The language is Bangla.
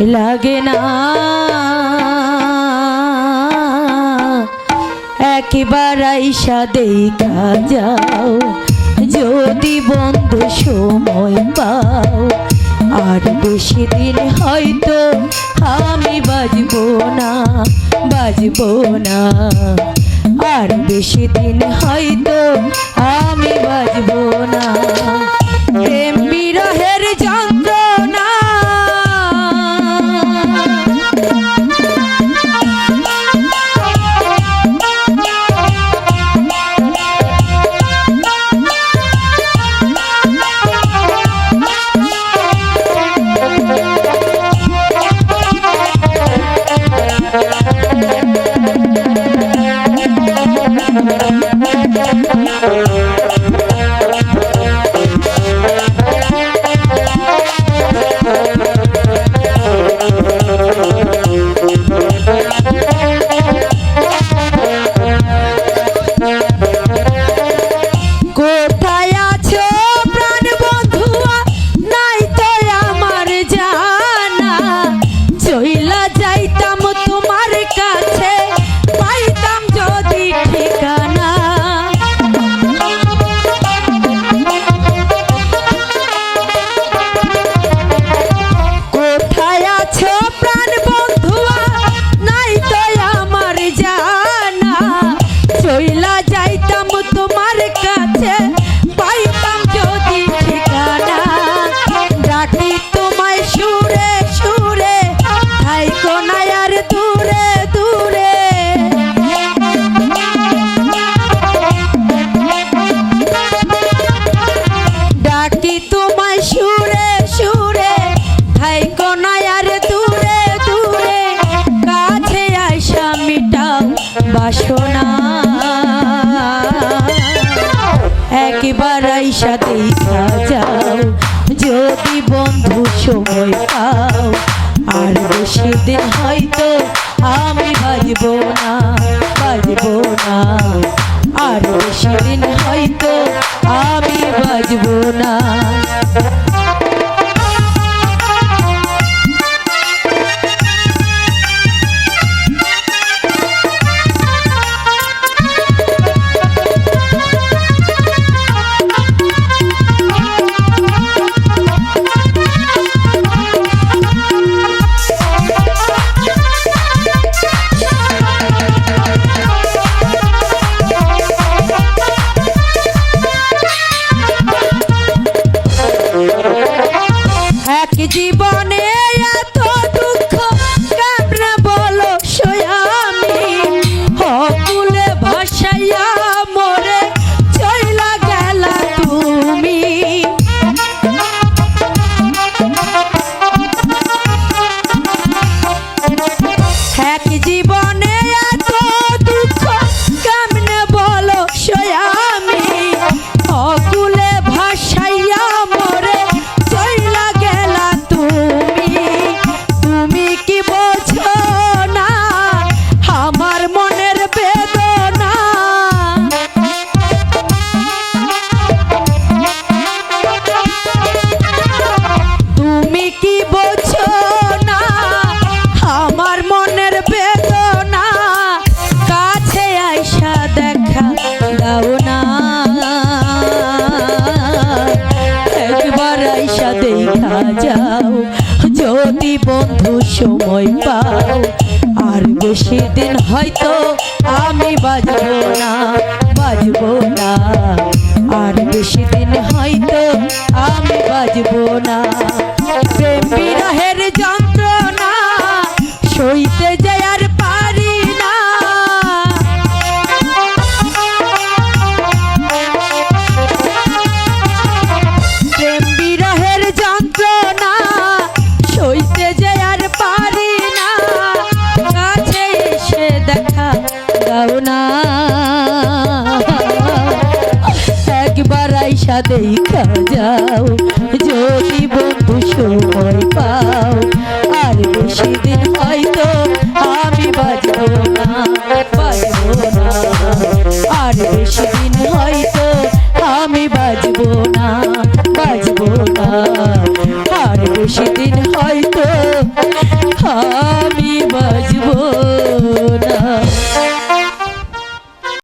লাগে না। একবার আইসা দেখা যাও, যদি বন্ধু সময় পাও। আর বেশি দিন হয়তো আমি বাজবো না বাজবো না। আর বেশি দিন হয়তো আমি বাজবো না। একবার আইসা দেখা যাও। যদি বন্ধু সময় পাও, আর বেশি দিন হয়তো আমি বাজব না বাজব না। আর বেশি দিন হয়তো আমি বাজব না। আইসা দেখা যাও যদি বন্ধু সময় পাও আর বেশি দিন হয়তো আমি বাজবো না। একবার দেখা যাও। যদি বন্ধু সময় পাও, আর বেশি দিন হয়তো আমি বাজবো না, বাজবো আর বেশি দিন হয়তো আমি বাজবো না বাজবো না। আর বেশি দিন হয়তো আমি হায়